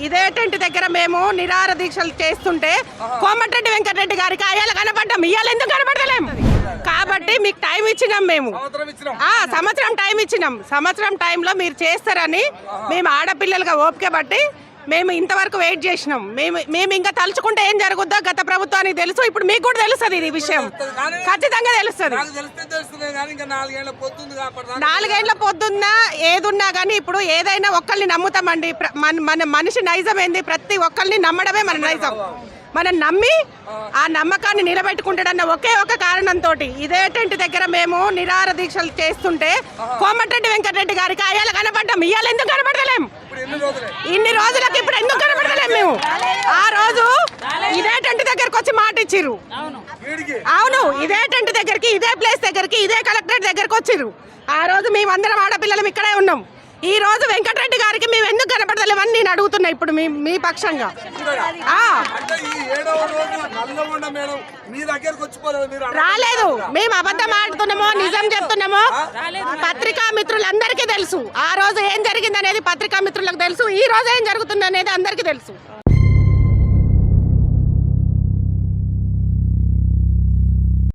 ఇదే టెంట్ దగ్గర మేము నిరార దీక్షలు చేస్తుంటే కోమటిరెడ్డి వెంకటరెడ్డి గారికి అయ్యాల కనపడ్డాం ఇవాళ ఎందుకు కనపడలేం కాబట్టి మీకు టైం ఇచ్చినాం మేము. సంవత్సరం టైం ఇచ్చినాం. సంవత్సరం టైంలో మీరు చేస్తారని మేము ఆడపిల్లలుగా ఓపిక బట్టి మేము ఇంతవరకు వెయిట్ చేసినాం. మేము మేము ఇంకా తలుచుకుంటే ఏం జరుగుద్దో గత ప్రభుత్వానికి తెలుసు. ఇప్పుడు మీకు కూడా తెలుస్తుంది ఇది విషయం. ఖచ్చితంగా తెలుస్తుంది. నాలుగేళ్ళ పొద్దున్న ఏదున్నా కానీ ఇప్పుడు ఏదైనా ఒక్కరిని నమ్ముతామండి. మన మన మనిషి నైజం ఏంది? ప్రతి ఒక్కరిని నమ్మడమే మన నైజం. మనం నమ్మి ఆ నమ్మకాన్ని నిలబెట్టుకుంటాడన్న ఒకే ఒక కారణంతో ఇదే టెంట్ దగ్గర మేము నిరార దీక్షలు చేస్తుంటే కోమటిరెడ్డి వెంకటరెడ్డి గారికి అయ్యాల కనపడ్డాం. ఇవాళ ఎందుకు కనపడలేం ఇప్పుడు ఎన్ని రోజులే ఇన్ని రోజులకి ఇప్పుడు ఎందుకు కనపడలేం మేము ఆ రోజు ఇదే టెంట్ దగ్గరకు వచ్చి మాట ఇచ్చిర్రు. అవును ఇదే టెంట్ దగ్గరికి ఇదే ప్లేస్ దగ్గరికి ఇదే కలెక్టరేట్ దగ్గరకు వచ్చిర్రు. ఆ రోజు మేమందరం ఆడపిల్లలం ఇక్కడే ఉన్నాం. ఈ రోజు వెంకటరెడ్డి గారికి మేము ఎందుకు కనపడలేమని నేను అడుగుతున్నా ఇప్పుడు మీ మీ పక్షంగా. రాలేదు. మేము అబద్ధం ఆడుతున్నామో నిజం చెప్తున్నామో పత్రికా మిత్రులందరికీ తెలుసు. ఆ రోజు ఏం జరిగింది అనేది పత్రికా మిత్రులకు తెలుసు. ఈ రోజు ఏం జరుగుతుంది అనేది అందరికీ తెలుసు.